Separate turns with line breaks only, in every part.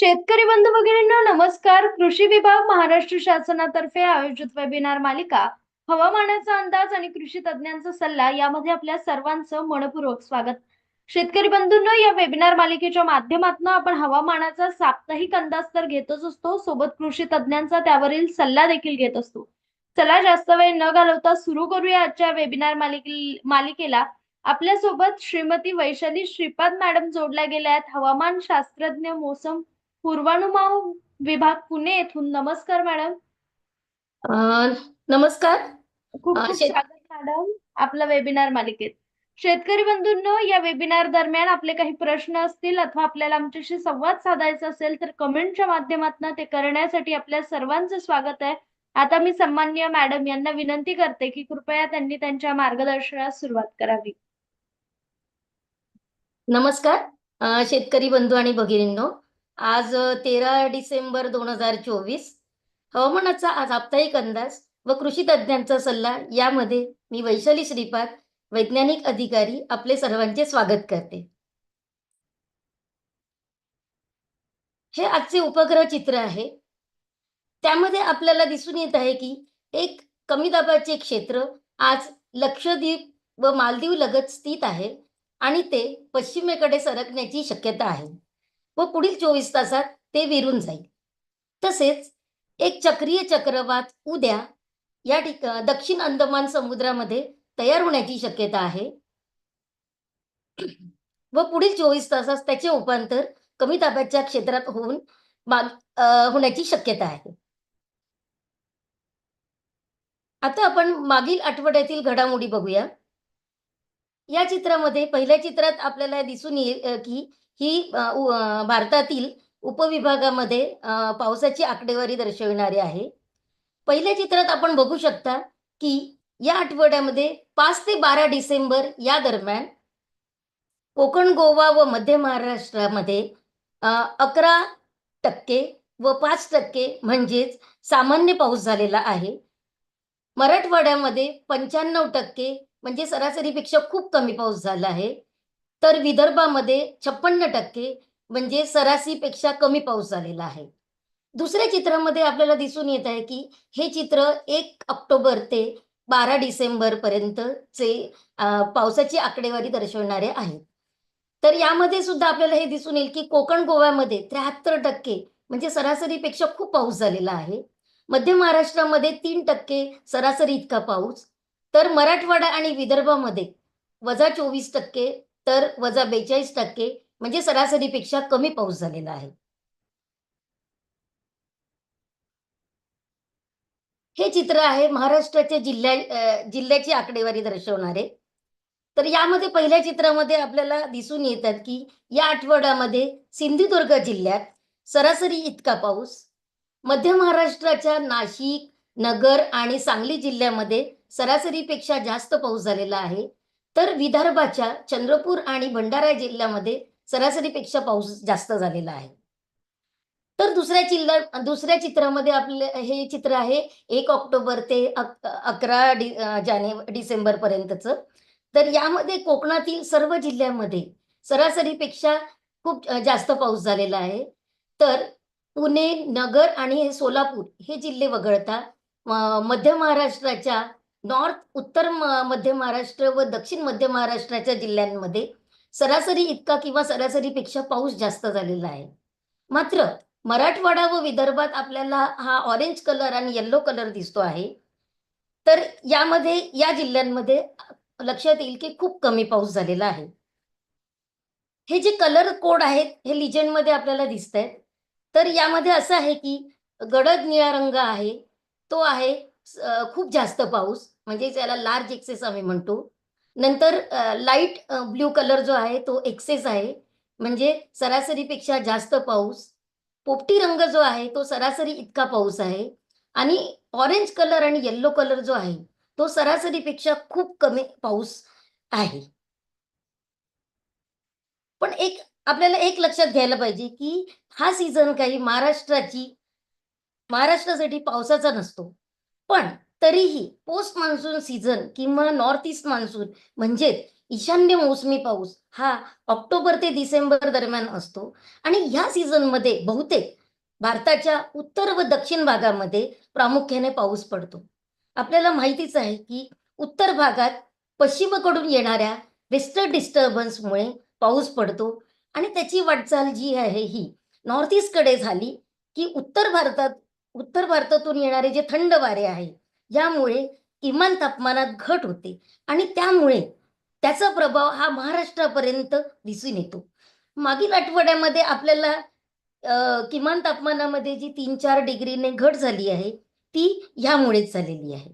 शेतकरी बंधू भगिनींना नमस्कार. कृषी विभाग महाराष्ट्र शासनातर्फे आयोजित वेबिनार मालिका हवामानाचा अंदाज आणि कृषी तज्ञांचा सल्ला यामध्ये आपल्या सर्वांचं मनपूर्वक स्वागत. शेतकरी बंधूंना या वेबिनार मालिकेच्या माध्यमातून आपण हवामानाचा साप्ताहिक अंदाज तर घेतच असतो सोबत कृषी तज्ञांचा त्यावरील सल्ला देखील घेत असतो. चला जास्त वेळ न घालवता सुरू करूया आजच्या वेबिनार मालिके मालिकेला. आपल्यासोबत श्रीमती वैशाली श्रीपाद मॅडम जोडल्या गेल्या आहेत. हवामान शास्त्रज्ञ मोसम पूर्वानुमान विभाग पुणे येथून. नमस्कार मॅडम.
नमस्कार.
खूप खूप स्वागत मॅडम आपल्या वेबिनार मालिकेत. शेतकरी बंधूंनो या वेबिनार दरम्यान आपले काही प्रश्न असतील अथवा आपल्याला आमच्याशी संवाद साधायचा असेल तर कमेंटच्या माध्यमातून ते करण्यासाठी आपल्या सर्वांचं स्वागत आहे. आता मी सन्माननीय मॅडम यांना विनंती करते की कृपया त्यांनी त्यांच्या मार्गदर्शनास सुरुवात करावी.
नमस्कार. शेतकरी बंधू आणि भगिनींनो आज तेरा डिसेंबर दोन हजार चोवीस. हवामानाचा आज साप्ताहिक अंदाज व कृषी तज्ज्ञांचा सल्ला यामध्ये मी वैशाली श्रीपाद वैज्ञानिक अधिकारी आपले सर्वांचे स्वागत करते. हे आजचे उपग्रह चित्र आहे. त्यामध्ये आपल्याला दिसून येत आहे की एक कमी दाबाचे क्षेत्र आज लक्षद्वीप व मालदीव लगत स्थित आहे आणि ते पश्चिमेकडे सरकण्याची शक्यता आहे. व पुढील चोवीस तासात ते विरून जाईल. तसेच एक चक्रीय चक्रवात उद्या या ठिकाण दक्षिण अंदमान समुद्रामध्ये तयार होण्याची शक्यता आहे. व पुढील चोवीस तासात त्याचे उपांतर कमी दाबाच्या क्षेत्रात होऊन माग होण्याची शक्यता आहे. आता आपण मागील आठवड्यातील घडामोडी बघूया. या चित्रामध्ये पहिल्या चित्रात आपल्याला दिसून येईल की ही भारतातील उपविभागामध्ये पावसाची आकडेवारी दर्शविणारी आहे. पहिल्या चित्रात आपण बघू शकता की या आठवड्यामध्ये पाच ते बारा डिसेंबर या दरम्यान कोकण गोवा व मध्य महाराष्ट्रामध्ये अकरा टक्के व पाच टक्के म्हणजेच सामान्य पाऊस झालेला आहे. मराठवाड्यामध्ये पंच्याण्णव टक्के म्हणजे सरासरीपेक्षा खूप कमी पाऊस झाला आहे. तर विदर्भामध्ये छप्पन्न टक्के म्हणजे सरासरीपेक्षा कमी पाऊस झालेला आहे. दुसऱ्या चित्रामध्ये आपल्याला दिसून येत आहे की हे चित्र एक ऑक्टोबर ते बारा डिसेंबर पर्यंतचे पावसाची आकडेवारी दर्शवणारे आहेत तर यामध्ये सुद्धा आपल्याला हे दिसून येईल की कोकण गोव्यामध्ये त्र्याहत्तर टक्के म्हणजे सरासरीपेक्षा खूप पाऊस झालेला आहे. मध्य महाराष्ट्रामध्ये तीन टक्के सरासरी इतका पाऊस. तर मराठवाडा आणि विदर्भामध्ये वजा चोवीस टक्के तर वजा बेचाळीस टक्के म्हणजे सरासरीपेक्षा कमी पाऊस झालेला आहे. हे चित्र आहे महाराष्ट्राच्या जिल्ह्या जिल्ह्याची आकडेवारी दर्शवणारे. तर यामध्ये पहिल्या चित्रामध्ये आपल्याला दिसून येतात की या आठवड्यामध्ये सिंधुदुर्ग जिल्ह्यात सरासरी इतका पाऊस मध्य महाराष्ट्राच्या नाशिक नगर आणि सांगली जिल्ह्यामध्ये सरासरीपेक्षा जास्त पाऊस झालेला आहे. तर विदर्भाच्या चंद्रपूर आणि भंडारा जिल्ह्यामध्ये सरासरीपेक्षा पाऊस जास्त झालेला आहे. तर दुसऱ्या जिल्हा दुसऱ्या चित्रामध्ये आपले हे चित्र आहे एक ऑक्टोबर ते अक- अकरा डि जानेवारी डिसेंबर पर्यंतचं तर यामध्ये कोकणातील सर्व जिल्ह्यामध्ये सरासरीपेक्षा खूप जास्त पाऊस झालेला आहे. तर पुणे नगर आणि सोलापूर हे जिल्हे वगळता मध्य महाराष्ट्राच्या नॉर्थ उत्तर मध्य महाराष्ट्र व दक्षिण मध्य महाराष्ट्राच्या जिल्ह्यांमध्ये सरासरी इतका किंवा सरासरीपेक्षा पाऊस जास्त झालेला आहे. मात्र मराठवाडा व विदर्भात आपल्याला हा ऑरेंज कलर आणि येल्लो कलर दिसतो आहे. तर यामध्ये या जिल्ह्यांमध्ये लक्षात येईल की खूप कमी पाऊस झालेला आहे. हे जे कलर कोड आहेत हे लिजंडमध्ये आपल्याला दिसत आहेत तर यामध्ये असं आहे की गडद निळा रंग आहे तो आहे खूप जास्त पाऊस म्हणजे त्याला लार्ज एक्सेस आम्ही म्हणतो. नंतर लाइट ब्ल्यू कलर जो आहे तो एक्सेस आहे. म्हणजे सरासरीपेक्षा जास्त पाऊस. पोपटी रंग जो आहे तो सरासरी इतका पाऊस आहे. आणि ऑरेंज कलर आणि येल्लो कलर जो आहे तो सरासरीपेक्षा खूप कमी पाऊस आहे. पण एक आपल्याला एक लक्षात घ्यायला पाहिजे की हा सीझन काही महाराष्ट्राची महाराष्ट्रासाठी पावसाचा नसतो. पण तरीही पोस्ट मान्सून सीझन किंवा नॉर्थ ईस्ट मान्सून म्हणजेच ईशान्य मोसमी पाऊस हा ऑक्टोबर ते डिसेंबर दरम्यान असतो. आणि ह्या सीझनमध्ये बहुतेक भारताच्या उत्तर व दक्षिण भागामध्ये प्रामुख्याने पाऊस पडतो. आपल्याला माहितीच आहे की उत्तर भागात पश्चिमेकडून येणाऱ्या वेस्टर्न डिस्टर्बन्समुळे पाऊस पडतो. आणि त्याची वाटचाल जी आहे ही नॉर्थ ईस्टकडे झाली की उत्तर भारतात उत्तर भारतातून येणारे जे थंड वारे आहे यामुळे किमान तापमानात घट होते. आणि त्यामुळे त्याचा प्रभाव हा महाराष्ट्रापर्यंत दिसून येतो. मागील आठवड्यामध्ये आपल्याला किमान तापमानामध्ये जी तीन चार डिग्रीने घट झाली आहे ती ह्यामुळेच झालेली आहे.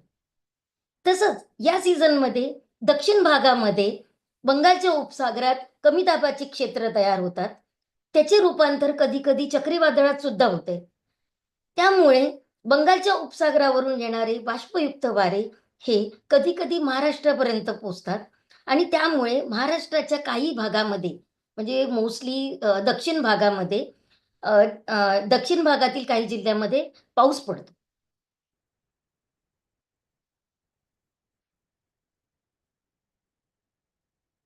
तसंच या सीझनमध्ये दक्षिण भागामध्ये बंगालच्या उपसागरात कमी दाबाची क्षेत्र तयार होतात. त्याचे रूपांतर कधी कधी चक्रीवादळात सुद्धा होते. त्यामुळे बंगालच्या उपसागरावरून येणारे बाष्पयुक्त वारे हे कधी कधी महाराष्ट्रापर्यंत पोचतात आणि त्यामुळे महाराष्ट्राच्या काही भागामध्ये म्हणजे मोस्टली दक्षिण भागामध्ये दक्षिण भागातील काही जिल्ह्यामध्ये पाऊस पडतो.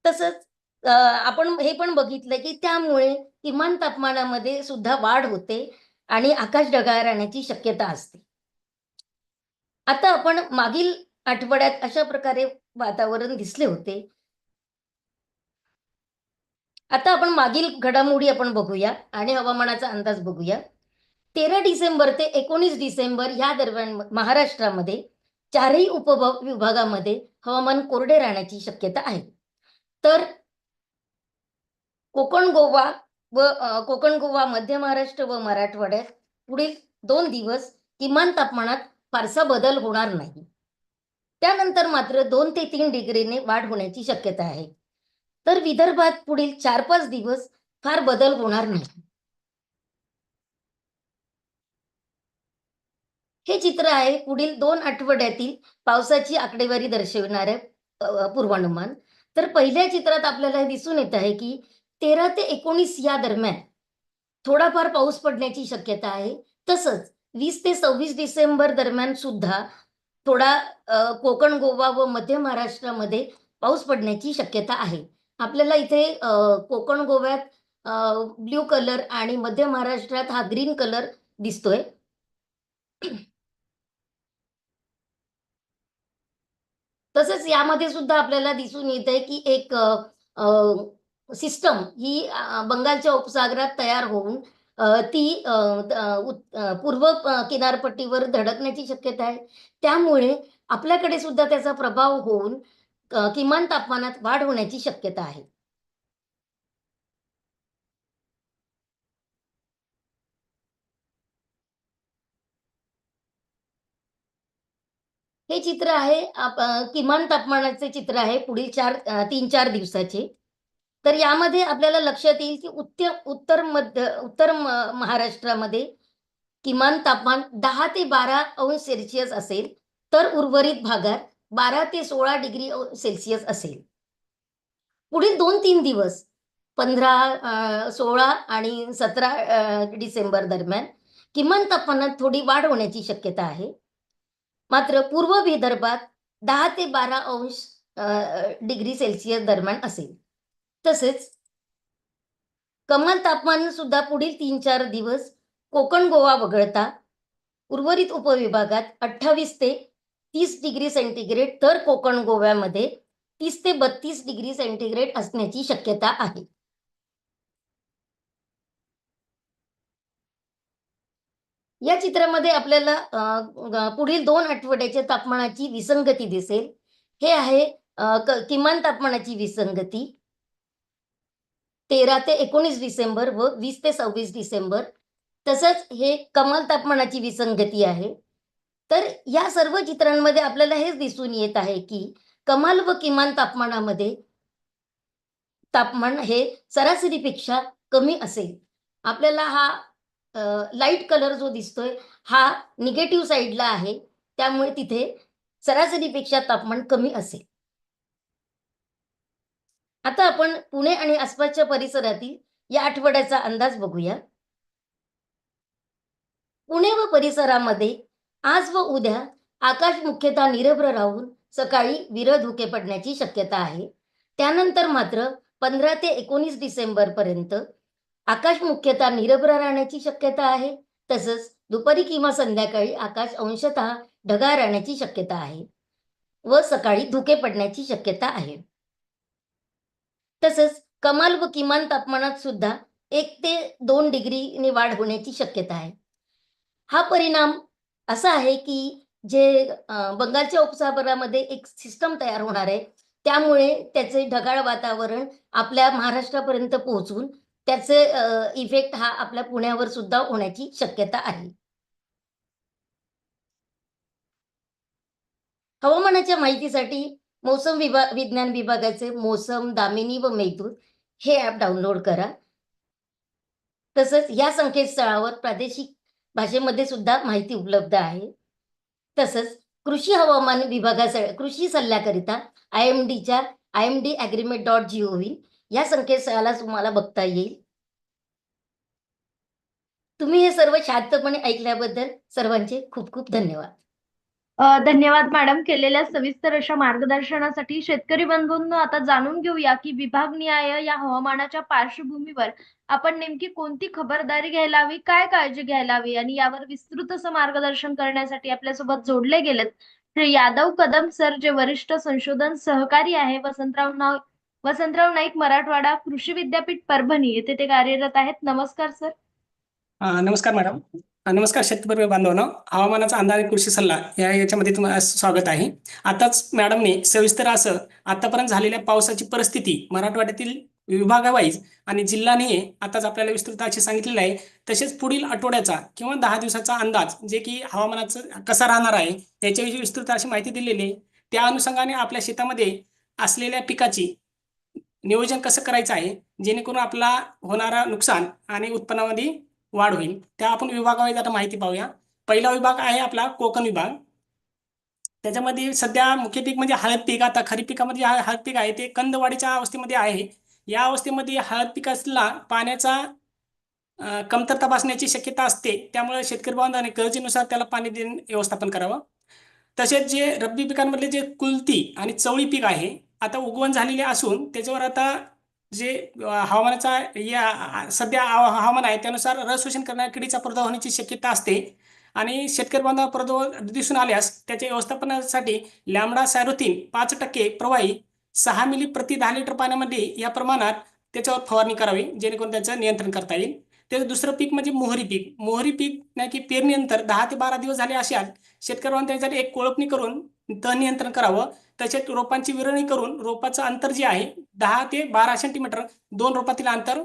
तसंच आपण हे पण बघितलं की त्यामुळे किमान तापमानामध्ये सुद्धा वाढ होते. आणि आकाश ढगाळ राहण्याची शक्यता असते. आता आपण मागील आठवड्यात अशा प्रकारे वातावरण दिसले होते. आता आपण मागील घडामोडी आपण बघूया आणि हवामानाचा अंदाज बघूया. तेरा डिसेंबर ते एकोणीस डिसेंबर या दरम्यान महाराष्ट्रामध्ये चारही उपभोग विभागामध्ये हवामान कोरडे राहण्याची शक्यता आहे. तर कोकण गोवा व कोकण गोवा मध्य महाराष्ट्र व मराठवाड्यात पुढील दोन दिवस किमान तापमानात फारसा बदल होणार नाही. त्यानंतर मात्र दोन ते तीन डिग्रीने वाढ होण्याची शक्यता आहे. तर विदर्भात पुढील चार पाच दिवस फार बदल होणार नाही. हे चित्र आहे पुढील दोन आठवड्यातील पावसाची आकडेवारी दर्शविणारे पूर्वानुमान. तर पहिल्या चित्रात आपल्याला दिसून येत आहे की तेरा ते एकोणीस या दरम्यान. थोडाफार पाऊस पडण्याची शक्यता आहे. तसंच वीस ते सव्वीस डिसेंबर दरम्यान सुद्धा थोडा कोकण गोवा व मध्य महाराष्ट्रामध्ये पाऊस पडण्याची शक्यता आहे. आपल्याला इथे कोकण गोव्यात ब्ल्यू कलर आणि मध्य महाराष्ट्रात हा ग्रीन कलर दिसतोय. तसंच यामध्ये सुद्धा आपल्याला दिसून येत आहे की एक सिस्टम ही बंगालच्या उपसागरात तयार होऊन ती पूर्व किनारपट्टीवर धडकण्याची शक्यता आहे. त्यामुळे आपल्याकडे सुद्धा त्याचा प्रभाव होऊन किमान तापमानात वाढ होण्याची शक्यता आहे. हे चित्र आहे किमान तापमानाचे चित्र आहे पुढील चार तीन चार दिवसाचे. तर यामध्ये आपल्याला लक्षात येईल की उत्तर उत्तर मध्य उत्तर महाराष्ट्रामध्ये किमान तापमान दहा ते बारा अंश सेल्सिअस असेल तर उर्वरित भागात बारा ते सोळा डिग्री सेल्सिअस असेल. पुढील दोन तीन दिवस पंधरा सोळा आणि सतरा डिसेंबर दरम्यान किमान तापमानात थोडी वाढ होण्याची शक्यता आहे. मात्र पूर्व विदर्भात दहा ते बारा अंश डिग्री सेल्सिअस दरम्यान असेल. तसेच कमाल तापमान सुद्धा पुढील तीन चार दिवस कोकण गोवा वगळता उर्वरित उपविभागात अठ्ठावीस ते तीस डिग्री सेंटीग्रेड तर कोकण गोव्यामध्ये तीस ते बत्तीस डिग्री सेंटीग्रेड असण्याची शक्यता आहे. या चित्रामध्ये आपल्याला पुढील दोन आठवड्याच्या तापमानाची विसंगती दिसेल. हे आहे किमान तापमानाची विसंगती. तेरा ते एकोणीस डिसेंबर व वीस ते सव्वीस डिसेंबर. तसंच हे कमाल तापमानाची विसंगती आहे. तर या सर्व चित्रांमध्ये आपल्याला हेच दिसून येत आहे की कमाल व किमान तापमानामध्ये तापमान हे सरासरीपेक्षा कमी असेल. आपल्याला हा लाइट कलर जो दिसतोय हा निगेटिव्ह साईडला आहे. त्यामुळे तिथे सरासरीपेक्षा तापमान कमी असेल. आता आपण पुणे आणि आसपासच्या परिसरातील या आठवड्याचा अंदाज बघूया. पुणे व परिसरामध्ये आज व उद्या आकाश मुख्यतः निरभ्र राहून सकाळी विरळ धुके पडण्याची शक्यता आहे. त्यानंतर मात्र पंधरा ते एकोणीस डिसेंबर पर्यंत आकाश मुख्यतः निरभ्र राहण्याची शक्यता आहे. तसंच दुपारी किंवा संध्याकाळी आकाश अंशतः ढगाळ राहण्याची शक्यता आहे व सकाळी धुके पडण्याची शक्यता आहे. तसंच कमाल व किमान तापमानात सुद्धा एक ते दोन डिग्रीने वाढ होण्याची शक्यता आहे. हा परिणाम असा आहे की जे बंगालच्या उपसागरामध्ये एक सिस्टम तयार होणार आहे त्यामुळे त्याचे ढगाळ वातावरण आपल्या महाराष्ट्रापर्यंत पोहोचून त्याचे इफेक्ट हा आपल्या पुण्यावर सुद्धा होण्याची शक्यता आहे. हवामानाच्या माहितीसाठी मौसम विभा विज्ञान विभागाचे मोसम दामिनी व मेघदूत हे ॲप डाउनलोड करा. तसंच या संकेतस्थळावर प्रादेशिक भाषेमध्ये सुद्धा माहिती उपलब्ध आहे. तसंच कृषी हवामान विभागाचा कृषी सल्ल्याकरिता आय एम डीच्या I M D agrimet dot G O V या संकेतस्थळाला तुम्हाला बघता येईल. तुम्ही हे सर्व शांतपणे ऐकल्याबद्दल सर्वांचे खूप खूप धन्यवाद.
धन्यवाद मॅडम. केलेल्या सविस्तर अशा मार्गदर्शनासाठी शेतकरी बंधूंनो आता जाणून घेऊया की विभागनिहाय या हवामानाच्या पार्श्वभूमीवर आपण नेमकी कोणती खबरदारी घ्यायला हवी काय काळजी घ्यायला हवी आणि यावर विस्तृत असं मार्गदर्शन करण्यासाठी आपल्यासोबत जोडले गेलेत. श्री यादव कदम सर जे वरिष्ठ संशोधन सहकारी आहे वसंतराव नाव वसंतराव नाईक मराठवाडा कृषी विद्यापीठ परभणी येथे ते कार्यरत आहेत. नमस्कार सर.
नमस्कार मॅडम. नमस्कार शेतकरी बांधवांनो. हवामानाचा अंदाज कृषी सल्ला या याच्यामध्ये तुम्हाला स्वागत आहे. आताच मॅडमने सविस्तर असं आतापर्यंत झालेल्या पावसाची परिस्थिती मराठवाड्यातील विभागावाईज आणि जिल्ह्याने आताच आपल्याला विस्तृत अशी सांगितलेलं आहे. तसेच पुढील आठवड्याचा किंवा दहा दिवसाचा अंदाज जे की हवामानाचं कसा राहणार आहे त्याच्याविषयी विस्तृत अशी माहिती दिलेली आहे. त्या अनुषंगाने आपल्या शेतामध्ये असलेल्या पिकाची नियोजन कसं करायचं आहे? जेणेकरून आपला होणारा नुकसान आणि उत्पन्नामध्ये वाढ होईल त्या आपण विभागावाईज आता माहिती पाहूया. पहिला विभाग आहे आपला कोकण विभाग. त्याच्यामध्ये सध्या मुख्य पीक म्हणजे हळद पीक. आता खरीप पिकामध्ये हा हळद पीक आहे ते कंदवाढीच्या अवस्थेमध्ये आहे. या अवस्थेमध्ये हळद पिकाला पाण्याचा कमतर कमतरता भासण्याची शक्यता असते. त्यामुळे शेतकरी बांधवांनी गरजेनुसार त्याला पाणी देणे व्यवस्थापन करावं. तसेच जे रब्बी पिकांमधले जे कुलती आणि चवळी पीक आहे आता उगवण झालेले असून त्याच्यावर आता जे हवामानाचा या सध्या हवामान आहे त्यानुसार रस शोषण करणाऱ्या किडीचा प्रादुर्भाव होण्याची शक्यता असते. आणि शेतकरी बांधव प्रादुर्भाव दिसून आल्यास त्याच्या व्यवस्थापनासाठी लॅमडा सॅरोथिन पाच टक्के प्रवाही सहा मिली प्रति दहा लिटर पाण्यामध्ये या प्रमाणात त्याच्यावर फवारणी करावी जेणेकरून त्याचं नियंत्रण करता येईल. त्याचं दुसरं पीक म्हणजे मोहरी पीक. मोहरी पीक नाही की पेरणीनंतर दहा ते बारा दिवस झाले अशात शेतकऱ्यांना बांधव त्याच्यासाठी एक कोळपणी करून तण नियंत्रण करावं. तसेच रोपांची विरळणी करून रोपाचं अंतर जे आहे दहा ते बारा सेंटीमीटर दोन रोपातील अंतर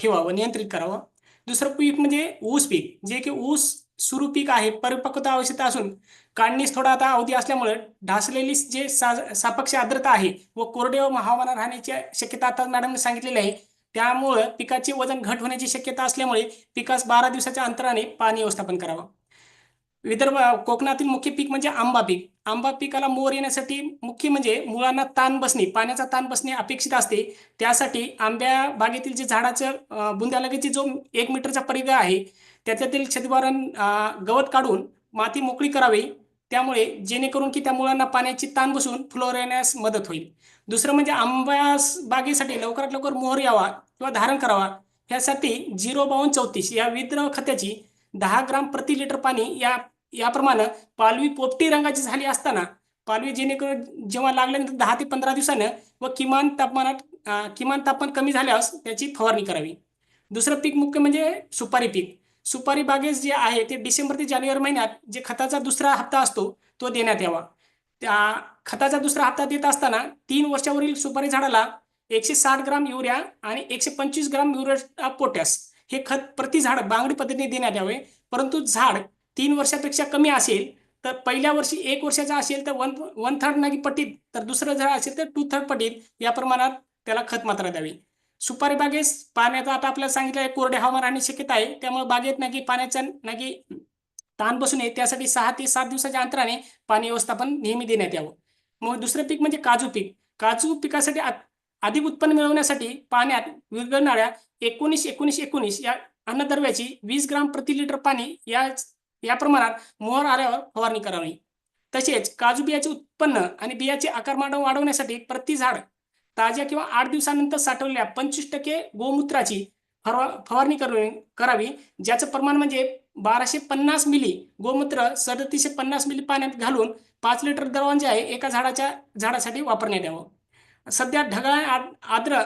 ठेवावं नियंत्रित करावं. दुसरं पीक म्हणजे ऊस पीक. जे की ऊस सुरू पीक आहे परिपक्वता आवश्यकता असून काढणीस थोडा आता अवधी असल्यामुळे ढासलेली जे सा सापक्ष आर्द्रता आहे व कोरडे व हवामान राहण्याची शक्यता आता मॅडमने सांगितलेली आहे. त्यामुळं पिकाचे वजन घट होण्याची शक्यता असल्यामुळे पिकास बारा दिवसाच्या अंतराने पाणी व्यवस्थापन करावं. विदर्भ कोकणातील मुख्य पीक म्हणजे आंबा पीक. आंबा पिकाला मोर येण्यासाठी मुख्य म्हणजे मुळांना ताण बसणे पाण्याचा ताण बसणे अपेक्षित असते. त्यासाठी आंब्या बागेतील जे झाडाचं बुंद्यालगेची जो एक मीटरचा परिघ आहे त्याच्यातील छतवारण गवत काढून माती मोकळी करावी. त्यामुळे जेणेकरून की त्या मुळांना पाण्याची ताण बसून फुलोर येण्यास मदत होईल. दुसरं म्हणजे आंबा बागेसाठी लवकरात लवकर मोहर यावा किंवा धारण करावा यासाठी झिरो बावन्न चौतीस या विद्रव खताची दहा ग्राम प्रति लिटर पाणी या याप्रमाणे पालवी पोपटी रंगाची झाली असताना पालवी जेणेकरून जेव्हा लागल्यानंतर दहा ते पंधरा दिवसानं व किमान तापमानात किमान तापमान कमी झाल्यास त्याची फवारणी करावी. दुसरं पीक मुख्य म्हणजे सुपारी पीक. सुपारी बागेस जे आहे ते डिसेंबर ते जानेवारी महिन्यात जे खताचा दुसरा हप्ता असतो तो देण्यात यावा. त्या खताचा दुसरा हप्ता देत असताना तीन वर्षावरील सुपारी झाडाला एकशे साठ ग्राम युरिया आणि एकशे पंचवीस ग्राम युरिया पोटॅश हे खत प्रति झाड बांगडी पद्धतीने देण्यात यावे. परंतु झाड तीन वर्षापेक्षा कमी असेल तर पहिल्या वर्षी एक वर्षाचा असेल तर वन वन थर्ड नागी पटीत तर दुसरं जर असेल तर टू थर्ड पटीत या प्रमाणात त्याला खत मात्रा द्यावी. सुपारी बागेस पाण्याचा आता आपल्याला सांगितलं आहे कोरडे हवामान राहण्याची शक्यता आहे त्यामुळे बागेत नागी पाण्याचा नागी ताण बसू नये त्यासाठी सहा ते सात दिवसाच्या अंतराने पाणी व्यवस्थापन नेहमी देण्यात यावं. मग दुसरं पीक म्हणजे काजू पीक. काजू पिकासाठी आ- अधिक उत्पन्न मिळवण्यासाठी पाण्यात विरघळणाऱ्या एकोणीस एकोणीस एकोणीस या अन्नद्रव्याची वीस ग्राम प्रति लिटर पाणी या या प्रमाणात मोहर आल्यावर फवारणी करावी. तसेच काजू बियाचे उत्पन्न आणि बियाचे आकारमान वाढवण्यासाठी प्रति झाड ताज्या किंवा आठ दिवसानंतर साठवलेल्या पंचवीस टक्के गोमूत्राची फवारणी करू करावी. ज्याचं प्रमाण म्हणजे बाराशे पन्नास मिली गोमूत्र सदतीसशे पन्नास मिली पाण्यात घालून पाच लिटर द्रवण जे आहे एका झाडाच्या झाडासाठी वापरण्यात यावं. सध्या ढगाळ आ- आर्द्र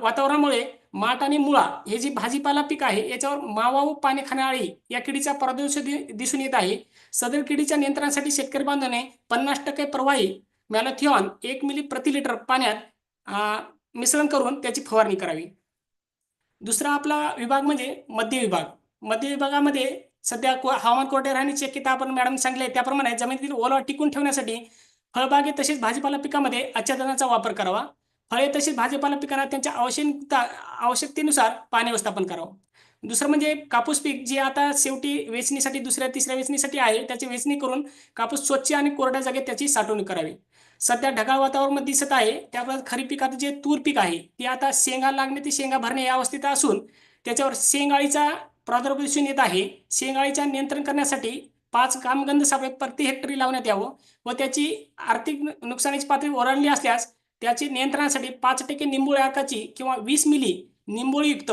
वातावरणामुळे माठ आणि मुळा हे जे भाजीपाला पीक आहे याच्यावर मावा व पाने खाणारी या किडीचा प्रादुर्भाव दि- दिसून येत आहे. सदर किडीच्या नियंत्रणासाठी शेतकरी बांधवाने पन्नास टक्के प्रवाही मॅलोथिऑन एक मिली प्रति लिटर पाण्यात मिश्रण करून त्याची फवारणी करावी. दुसरा आपला विभाग म्हणजे मध्य विभाग. मध्य विभागामध्ये सध्या को- हवामान कोरडे राहण्याची शक्यता आपण मॅडम सांगले त्याप्रमाणे जमिनीतील ओलावा टिकून ठेवण्यासाठी फळबागे तसेच भाजीपाला पिकामध्ये आच्छादनाचा वापर करावा. फळे तसेच भाजीपाला पिकांना त्यांच्या आवश्यकता आवश्यकतेनुसार पाणी व्यवस्थापन करावं. दुसरं म्हणजे कापूस पीक जे आता शेवटी वेचणीसाठी दुसऱ्या तिसऱ्या वेचणीसाठी आहे त्याची वेचणी करून कापूस स्वच्छ आणि कोरड्या जागेत त्याची साठवणूक करावी. सध्या ढगाळ वातावरण दिसत आहे त्याप्रमाणे खरीप पिकात जे तूर पीक आहे ते आता शेंगा लागणे ते शेंगा भरणे या अवस्थेत असून त्याच्यावर शेंगाळीचा प्रादुर्भाव दिसून येत आहे. शेंगाळीच्या नियंत्रण करण्यासाठी पाच कामगंध सापळे प्रति हेक्टरी लावण्यात यावं व त्याची आर्थिक नुकसानीची पातळी ओरडली असल्यास त्याची नियंत्रणासाठी पाच टक्के निंबोळी अर्काची किंवा वीस मिली निंबोळीयुक्त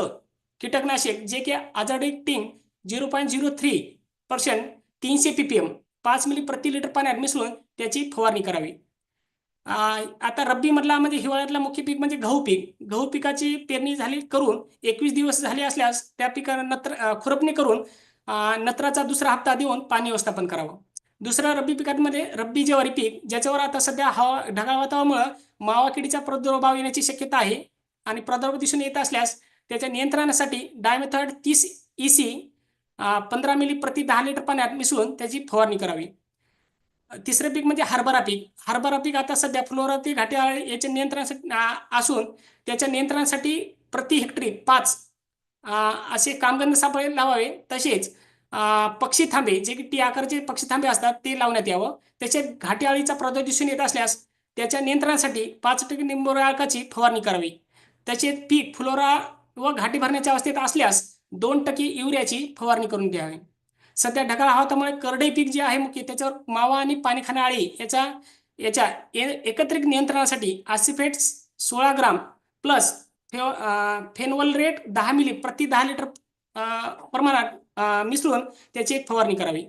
कीटकनाशक जे की azadirachtin zero point zero three percent तीनशे पी पी एम पाच मिली प्रति लिटर पाण्यात मिसळून त्याची फवारणी करावी. आता रब्बी मधला म्हणजे हिवाळ्यातला मुख्य पीक म्हणजे गहू पीक. गहू पिकाची पेरणी झाली करून एकवीस दिवस झाले असल्यास त्या पिकाला नत्र खुरपणी करून नत्राचा दुसरा हप्ता देऊन पाणी व्यवस्थापन करावं. दुसरं रब्बी पिकांमध्ये रब्बी ज्वारी पीक ज्याच्यावर आता सध्या हवा ढगाळ वातावरणामुळे मावा किडीचा प्रादुर्भाव येण्याची शक्यता आहे आणि प्रादुर्भाव दिसून येत असल्यास त्याच्या नियंत्रणासाठी डायमेथॉइड तीस ई सी पंधरा मिली प्रति दहा लिटर पाण्यात मिसळून त्याची फवारणी करावी. तिसरं पीक म्हणजे हरभरा पीक. हरभरा पीक आता सध्या फ्लोरा घाटे याच्या नियंत्रणासाठी असून त्याच्या नियंत्रणासाठी प्रति हेक्टरी पाच असे कामगंध सापळे लावावे. तसेच पक्षी थांबे जे की टी आकाराचे पक्षी थांबे असतात ते लावण्यात यावं. त्याच्यात घाटी अळीचा प्रादुर्भाव दिसून येत असल्यास त्याच्या नियंत्रणासाठी पाच टक्के निंबोराळकाची फवारणी करावी. तसेच पीक फुलोरा व घाटी भरण्याच्या अवस्थेत असल्यास दोन टक्के युरियाची फवारणी करून द्यावी सध्या ढगाळ हवामानामुळे करडई पीक जे आहे मुख्य त्याच्यावर मावा आणि पाणी खाणारी याचा याच्या ए- एकत्रित नियंत्रणासाठी आसिफेट सोळा ग्राम प्लस फेनवल रेट दहा मिली प्रति दहा लिटर प्रमाणात मिसळून त्याची एक फवारणी करावी.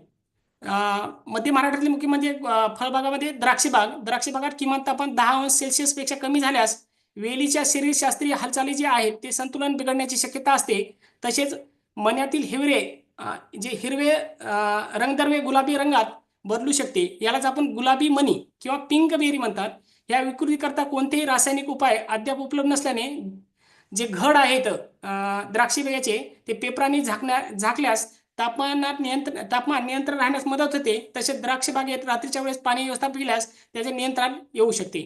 मध्य महाराष्ट्रातले मुख्य म्हणजे फळबागामध्ये द्राक्ष बाग. द्राक्ष बागात किमान तापमान दहा अंश सेल्सिअसपेक्षा कमी झाल्यास वेलीच्या शरीरशास्त्रीय हालचाली जे आहेत ते संतुलन बिघडण्याची शक्यता असते. तसेच मन्यातील हिवरे जे हिरवे रंगदर्वे गुलाबी रंगात बदलू शकते. यालाच आपण गुलाबी मनी किंवा पिंक बेरी म्हणतात. या विकृतीकरता कोणतेही रासायनिक उपाय अद्याप उपलब्ध नसल्याने जे घड आहेत अं, द्राक्षी बियाचे ते पेपराने झाकण्या झाकल्यास तापमानात नियंत्रण तापमान नियंत्रण राहण्यास मदत होते. तसेच द्राक्ष बागेत रात्रीच्या वेळेस पाणी व्यवस्थापन केल्यास त्याचे नियंत्रण येऊ शकते.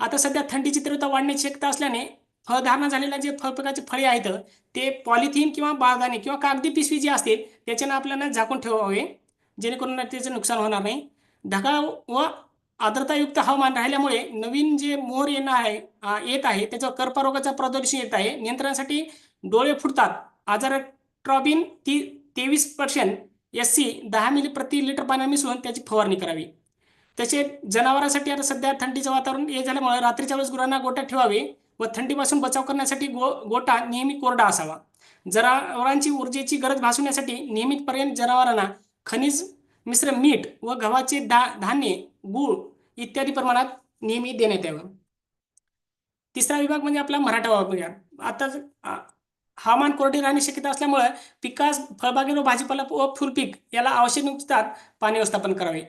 आता सध्या थंडीची तीव्रता वाढण्याची शक्यता असल्याने फळधारणा झालेल्या जे फळपिकाचे फळे आहेत ते पॉलिथिन किंवा बारदाने किंवा कागदी पिशवी जी असते त्याच्यानं आपल्याला झाकून ठेवावे जेणेकरून त्याचं नुकसान होणार नाही. ढगाळ व आर्द्रतायुक्त हवामान राहिल्यामुळे नवीन जे मोहर येणं आहे येत आहे त्याचं कर्परोगाचा प्रादुर्भाव येत आहे. नियंत्रणासाठी डोळे फुटतात. आजार ट्रॉबिन ती तेवीस पर्सेंट एस सी दहा मिली प्रति लिटर पाण्यात मिसळून त्याची फवारणी करावी. तसेच जनावरांसाठी आता सध्या थंडीचं वातावरण हे झाल्यामुळे रात्रीच्या वेळेस गुरांना गोटा ठेवावे व थंडीपासून बचाव करण्यासाठी गो गोटा नेहमी कोरडा असावा. जनावरांची ऊर्जेची गरज भासवण्यासाठी नियमितपर्यंत जनावरांना खनिज मिश्र मीठ व गव्हाचे दा धान्य गूळ इत्यादी प्रमाणात नेहमी देण्यात यावं. तिसरा विभाग म्हणजे आपला मराठा विभाग आता हवामान कोरडे राहण्याची शक्यता असल्यामुळे पिकास फळबागे व भाजीपाला व फुलपीक याला आवश्यकनुसार पाणी व्यवस्थापन करावे.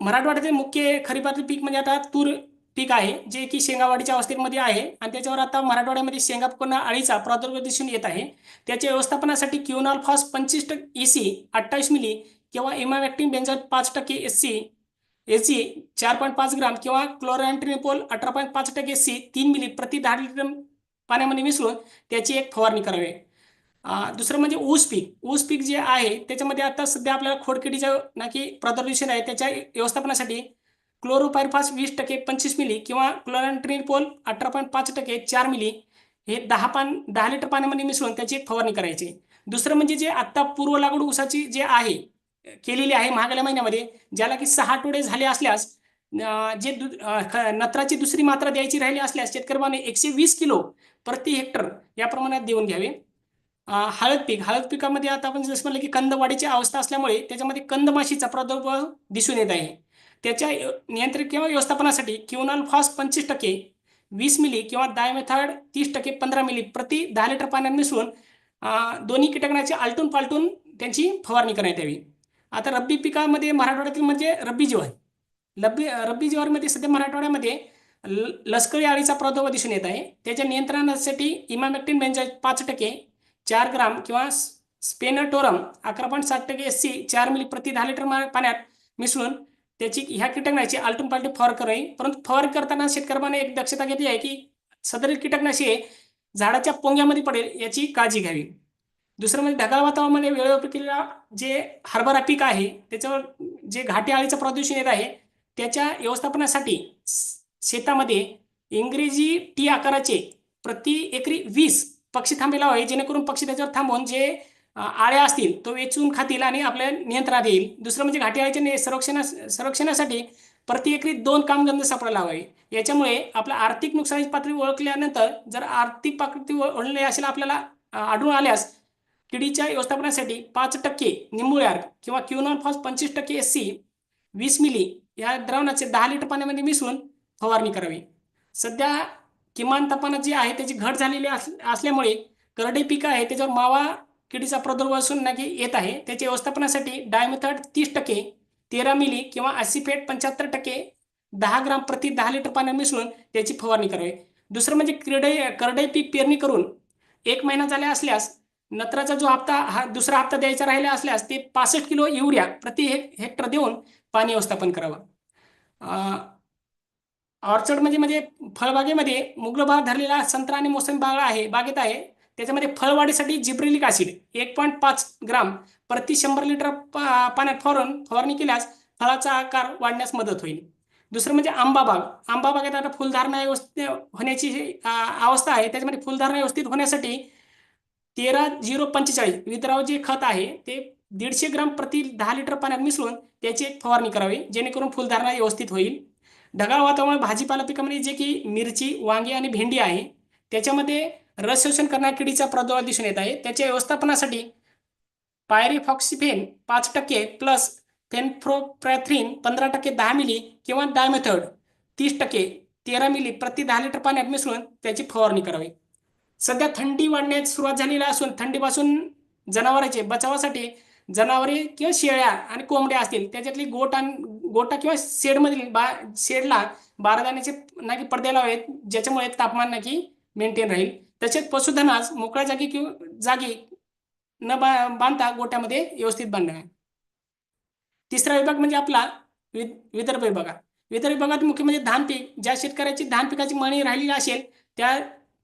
मराठवाड्यातील मुख्य खरीपातील पीक म्हणजे आता तूर पीक आहे जे की शेंगावाडीच्या अवस्थेमध्ये आहे आणि त्याच्यावर आता मराठवाड्यामध्ये शेंगा पुन्हा अळीचा प्रादुर्भाव दिसून येत आहे. त्याच्या व्यवस्थापनासाठी क्युनॉल फॉस पंचवीस टक्के ई सी अठ्ठावीस मिली किंवा इमावॅक्टिन बेंझोएट पाच टक्के एस सी एस सी चार पॉईंट पाच ग्राम किंवा क्लोरॅन्ट्रिनिपोल अठरा पॉईंट पाच टक्के एस सी तीन मिली प्रति दहा लिटर पाण्यामध्ये मिसळून त्याची एक फवारणी करावी. दुसरं म्हणजे ऊस पीक. ऊस पीक जे आहे त्याच्यामध्ये आता सध्या आपल्याला खोडकिडीच्या नाकी प्रदूषण आहे त्याच्या व्यवस्थापनासाठी क्लोरोपायरफास वीस टक्के पंचवीस मिली किंवा क्लोरॅन्ट्रिनिपोल अठरा पॉईंट पाच टक्के चार मिली हे दहा पान दहा लिटर पाण्यामध्ये मिसळून त्याची एक फवारणी करायची. दुसरं म्हणजे जे आत्ता पूर्व लागवड ऊसाची जे आहे केलेली आहे महागल्या महिन्यामध्ये ज्याला की सहा आठवडे झाले असल्यास जे दु- नत्राची दुसरी मात्रा द्यायची राहिली असल्यास शेतकरी एकशे वीस किलो प्रति हेक्टर या प्रमाणात देऊन घ्यावे. हळद पीक हळद पिकामध्ये आता आपण जसं म्हणलं की कंदवाढीची अवस्था असल्यामुळे त्याच्यामध्ये कंदमाशीचा प्रादुर्भाव दिसून येत आहे. त्याच्या नियंत्रित किंवा व्यवस्थापनासाठी क्युनॉल फॉस पंचवीस टक्के वीस मिली किंवा डायमेथॉड तीस टक्के पंधरा मिली प्रति दहा लिटर पाण्यात मिसळून दोन्ही कीटकनाशी आलटून पालटून त्यांची फवारणी करण्यात यावी. आता रब्बी पिकामध्ये मराठवाड्यातील म्हणजे रब्बी ज्वार. रब्बी रब्बी ज्वारमध्ये सध्या मराठवाड्यामध्ये ल- लष्करी आळीचा प्रादुर्भाव दिसून येत आहे. त्याच्या नियंत्रणासाठी इमामॅक्टिन बेंजाईट पाच टक्के चार ग्राम किंवा स्पेनटोरम अकरा पॉईंट सात टक्के एस सी चार मिली प्रति दहा लिटर मा- पाण्यात मिसळून त्याची ह्या कीटकनाशी आलटून पालटून फवार करावी परंतु फवार करताना शेतकऱ्याने एक दक्षता घेतली आहे की सदरील कीटकनाशी झाडाच्या पोंग्यामध्ये पडेल याची काळजी घ्यावी. दुसरं म्हणजे ढगाळ वातावरणामध्ये वेळेवर पिकलेला जे हरभरा पीक आहे त्याच्यावर जे घाटे आळीचं प्रदूषण येत आहे त्याच्या व्यवस्थापनासाठी शेतामध्ये इंग्रजी टी आकाराचे प्रति एकरी वीस पक्षी थांबे लावावे जेणेकरून पक्षी त्याच्यावर थांबून जे आळ्या असतील तो वेचून खातील आणि आपल्या नियंत्रणात येईल. दुसरं म्हणजे घाटी आळीच्या संरक्षणा संरक्षणासाठी प्रति एकरी दोन कामगंध सापडा लावावे याच्यामुळे आपल्या आर्थिक नुकसानीची पातळी ओळखल्यानंतर जर आर्थिक पातळी ओळखली असेल आपल्याला आढळून आल्यास किडीच्या व्यवस्थापनासाठी पाच टक्के निंबुळ्यार किंवा क्युनॉन फॉस पंचवीस टक्के एस सी वीस मिली या द्रावणाचे दहा लिटर पाण्यामध्ये मिसळून फवारणी करावी. सध्या किमान तापमानात जे आहे त्याची घट झालेली अस असल्यामुळे करडे पीक आहे त्याच्यावर मावा किडीचा प्रादुर्भाव असून नक्की येत आहे. त्याच्या व्यवस्थापनासाठी डायमेथड तीस टक्के तेरा मिली किंवा ॲसिफेट पंच्याहत्तर टक्के दहा ग्राम प्रति दहा लिटर पाण्यात मिसळून त्याची फवारणी करावी. दुसरं म्हणजे क्रीडे करडे पीक पेरणी करून एक महिना झाला असल्यास नत्राचा जो हप्ता हा दुसरा हप्ता द्यायचा राहिला असल्यास ते पासष्ट किलो युरिया प्रति हे हेक्टर देऊन पाणी व्यवस्थापन करावं. अं, ऑर्चर्ड म्हणजे म्हणजे फळबागेमध्ये मुगलबाग धरलेला संत्रा आणि मोसंबी बाग आहे बागेत आहे. त्याच्यामध्ये फळवाढीसाठी जिब्रिलिक ऍसिड एक पॉईंट पाच ग्राम प्रति शंभर लिटर पाण्यात फवारून फवारणी केल्यास फळाचा आकार वाढण्यास मदत होईल. दुसरं म्हणजे आंबा बाग. आंबा बागेत आता फुलधारणा व्यवस्थित होण्याची जी, अवस्था आहे त्याच्यामध्ये फुलधारणा व्यवस्थित होण्यासाठी तेरा झिरो पंचेचाळीस. विद्राव जे खत आहे ते दीडशे ग्राम प्रति दहा लिटर पाण्यात मिसळून त्याची एक फवारणी करावी जेणेकरून फुलधारणा व्यवस्थित होईल. ढगाळ वातावरण भाजीपाला पिकामध्ये जे की मिरची वांगी आणि भेंडी आहे त्याच्यामध्ये रस शोषण करणाऱ्या किडीचा प्रादुर्भाव दिसून येत आहे. त्याच्या व्यवस्थापनासाठी पायरिफॉक्सिफेन पाच टक्के प्लस फेनफ्रोप्रॅथ्रिन पंधरा टक्के दहा मिली किंवा डायमेथड तीस टक्के तेरा मिली प्रति दहा लिटर पाण्यात मिसळून त्याची फवारणी करावी. सध्या थंडी वाढण्यास सुरुवात झालेली असून थंडीपासून जनावरांचे बचावासाठी जनावरे किंवा शेळ्या आणि कोंबड्या असतील त्याच्यातली गोट आणि गोटा किंवा शेडमधील बा शेडला बारादाण्याचे नाकी पडदे लावावेत ज्याच्यामुळे तापमान नाकी मेंटेन राहील. तसेच पशुधनास मोकळ्या जागी किंवा जागी न बा बांधता गोट्यामध्ये व्यवस्थित बांधणे. तिसरा विभाग म्हणजे आपला वि विदर्भ विभाग. विदर्भ विभागात मुख्य म्हणजे धान पीक. ज्या शेतकऱ्याची धान पिकाची मळणी राहिलेली असेल त्या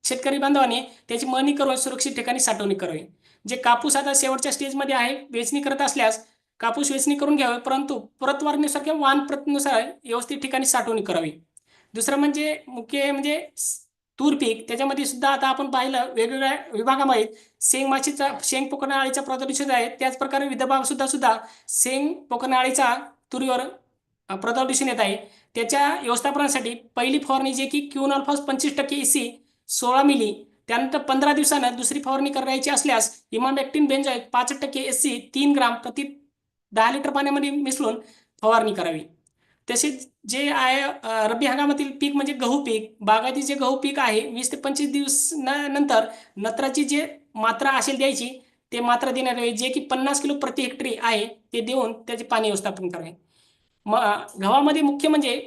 शेतकरी बांधवाने त्याची मळणी करून सुरक्षित ठिकाणी साठवणी करावी. जे कापूस आता शेवटच्या स्टेजमध्ये आहे वेचणी करत असल्यास कापूस वेचणी करून घ्यावे परंतु प्रतवारणीनुसार किंवा वाण प्रतनुसार व्यवस्थित ठिकाणी साठवणी करावी. दुसरं म्हणजे मुख्य म्हणजे तूर पीक त्याच्यामध्ये सुद्धा आता आपण पाहिलं वेगवेगळ्या विभागामध्ये शेंग माशीचा शेंग पोकण अळीचा प्रादुर्भाव आहे. त्याचप्रकारे विदर्भात सुद्धा सुद्धा शेंग पोकणआळीचा तुरीवर अ, प्रादुर्भाव दिसून येत आहे. त्याच्या व्यवस्थापनासाठी पहिली फवारणी जे की क्यून अल्फास पंचवीस टक्के इसी सोळा मिली. त्यानंतर पंधरा दिवसानं दुसरी फवारणी करायची असल्यास इमामॅक्टिन बेंजाईट पाच टक्के एस सी तीन ग्राम प्रति दहा लिटर पाण्यामध्ये मिसळून फवारणी करावी. तसेच जे आहे रब्बी हंगामातील पीक म्हणजे गहू पीक बागायती जे गहू पीक आहे वीस ते पंचवीस दिवस नंतर नत्राची जे मात्रा असेल द्यायची ते मात्रा देणार जे की पन्नास किलो प्रति हेक्टरी आहे ते देऊन त्याचे पाणी व्यवस्थापन करावे. म गव्हामध्ये मुख्य म्हणजे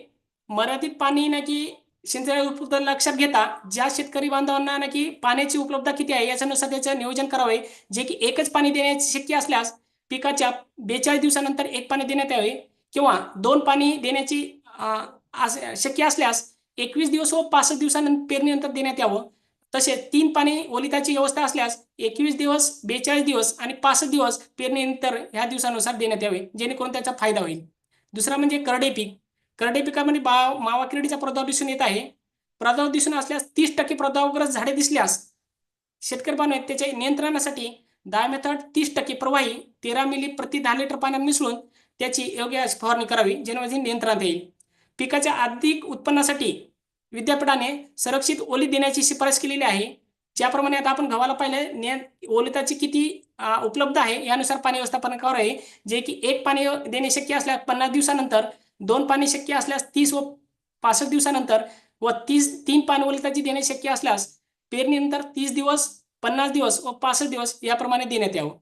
मर्यादित पाणी ना की सिंचन उपलब्ध लक्षात घेता ज्या शेतकरी बांधवांना ना की पाण्याची उपलब्धता किती आहे याच्यानुसार त्याचं नियोजन करावे जे की एकच पाणी देण्याचे शक्य असल्यास पिकाच्या बेचाळीस दिवसानंतर एक पाणी देण्यात यावे किंवा दोन पाणी देण्याची अस- शक्य असल्यास एकवीस दिवस व पासष्ट दिवसानंतर पेरणीनंतर देण्यात यावं. तसेच तीन पाणी ओलिताची व्यवस्था असल्यास एकवीस दिवस बेचाळीस दिवस आणि पासष्ट दिवस पेरणीनंतर ह्या दिवसानुसार देण्यात यावे जेणेकरून त्याचा फायदा होईल. दुसरा म्हणजे करडे पीक. करडे पिकामध्ये बा मावा किडीचा प्रादुर्भाव दिसून येत आहे. प्रादुर्भाव दिसून असल्यास तीस टक्के प्रादुर्भावग्रस्त झाडे दिसल्यास शेतकरी बांधव त्याच्या नियंत्रणासाठी डायमेथॉड तीस टक्के प्रवाही तेरा मिली प्रति दहा लिटर पाण्यात मिसळून त्याची योग्य फवारणी करावी जेणेकरून नियंत्रणात येईल. पिकाच्या अधिक उत्पन्नासाठी विद्यापीठाने संरक्षित ओली देण्याची शिफारस केलेली आहे. ज्याप्रमाणे आता आपण गव्हाला पाहिले ने ओलिताची किती उपलब्ध आहे यानुसार पाणी व्यवस्थापन करावे आहे जे की एक पाणी देणे शक्य असल्यास पन्नास दिवसानंतर दोन पाणी शक्य असल्यास तीस व पासष्ट दिवसानंतर व तीस तीन पानवलताची देणे शक्य असल्यास पेरणीनंतर तीस दिवस पन्नास दिवस व पासष्ट दिवस याप्रमाणे देण्यात यावं.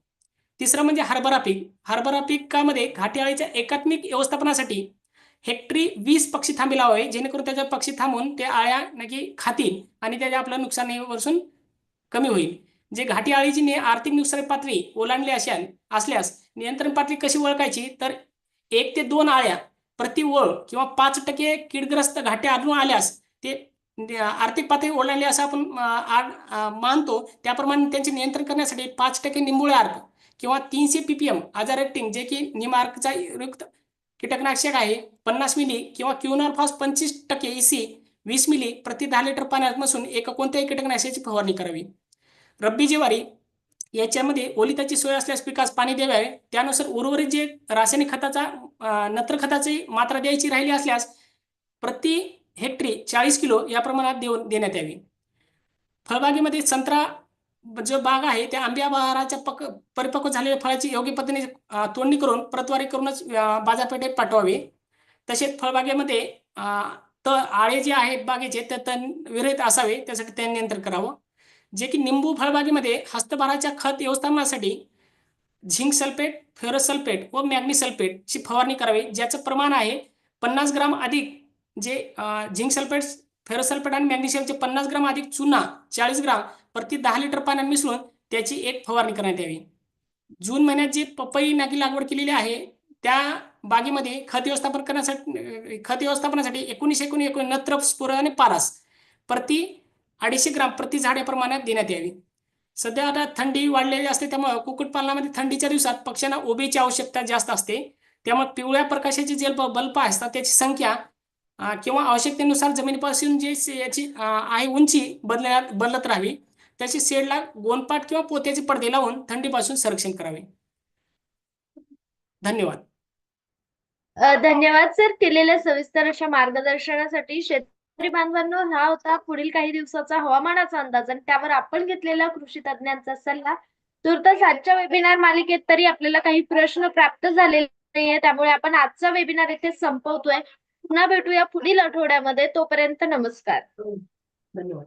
तिसरं म्हणजे हरभरा पीक. हरभरा पिकामध्ये घाटीआळीच्या एकात्मिक व्यवस्थापनासाठी हेक्टरी वीस पक्षी थांबे लावावे जेणेकरून त्याच्या पक्षी थांबून ते आळ्या नक्की खातील आणि त्याच्या आपलं नुकसानीवरसून कमी होईल. जे घाटी आळीची आर्थिक नुकसानी पातळी ओलांडली अशा असल्यास नियंत्रण पातळी कशी ओळखायची? तर एक ते दोन आळ्या प्रतिओळ किंवा पाच टक्के कीडग्रस्त घाटे आढळून आल्यास ते आर्थिक पातळी ओलांडली असं आपण आ- मानतो. त्याप्रमाणे त्यांचे नियंत्रण करण्यासाठी पाच टक्के निंबुळे अर्क किंवा तीनशे पीपीएम आजार रेटिंग जे की निमार्कचा युक्त कीटकनाशक आहे पन्नास मिली किंवा क्युनॉर फॉस पंचवीस टक्के इसी वीस मिली प्रति दहा लिटर पाण्यात मिसळून एका कोणत्याही कीटकनाशकाची फवारणी करावी. रब्बी ज्वारी याच्यामध्ये ओलिताची सोय असल्यास पिकास पाणी द्यावे त्यानुसार उर्वरित जे रासायनिक खताचा नत्र खताची मात्रा द्यायची राहिली असल्यास प्रति हेक्टरी चाळीस किलो या प्रमाणात देऊन देण्यात यावी. फळबागेमध्ये संत्रा जो बाग आहे त्या आंब्या बहाराच्या पक परिपक्व झालेल्या फळाची योग्य पद्धतीने तोडणी करून प्रतवारी करूनच बाजारपेठेत पाठवावी. तसेच फळबागेमध्ये अं, त आळे जे आहेत बागेचे ते तण विरहित असावे त्यासाठी ते नियंत्रण करावं. जे की निंबू फळबागेमध्ये हस्तभाराच्या खत व्यवस्थापनासाठी झिंक सल्फेट फेरस सल्फेट व मॅग्नी सल्फेटची फवारणी करावी. ज्याचं प्रमाण आहे पन्नास ग्राम अधिक जे झिंक सल्फेट फेरस सल्फेट आणि मॅग्नेशियमचे पन्नास ग्राम अधिक चुना चाळीस ग्राम प्रति दहा लिटर पाण्यात मिसळून त्याची एक फवारणी करण्यात यावी. जून महिन्यात जी पपई नागी लागवड केलेली आहे त्या बागेमध्ये खत व्यवस्थापन करण्यासाठी खत व्यवस्थापनासाठी एकोणीस एकोणीस एकोणीस नत्र स्फुर आणि पारास प्रति अडीचशे ग्राम प्रति झाड या प्रमाणात देण्यात यावी. सध्या आता थंडी वाढलेली असते त्यामुळे कुक्कुटपालनामध्ये थंडीच्या दिवसात पक्ष्यांना उभीची आवश्यकता जास्त असते. त्यामुळे पिवळ्या प्रकाशाचे जे बल्ब असतात त्याची संख्या किंवा आवश्यकतेनुसार जमिनीपासून जे याची आहे उंची बदलण्यात बदलत राहावी. त्याची शेडला गोनपाट किंवा पोत्याचे पडदे लावून थंडीपासून संरक्षण करावे. धन्यवाद.
धन्यवाद सर. केलेल्या सविस्तर अशा मार्गदर्शनासाठी शेत बांधवांनो हा होता पुढील काही दिवसाचा हवामानाचा अंदाज. आणि त्यावर आपण घेतलेला कृषी तज्ञांचा सल्ला. तुर्तास आजच्या वेबिनार मालिकेत तरी आपल्याला काही प्रश्न प्राप्त झालेले नाहीये. त्यामुळे आपण आजचा वेबिनार इथे संपवतोय. पुन्हा भेटूया पुढील आठवड्यामध्ये. तोपर्यंत नमस्कार.
हो, धन्यवाद.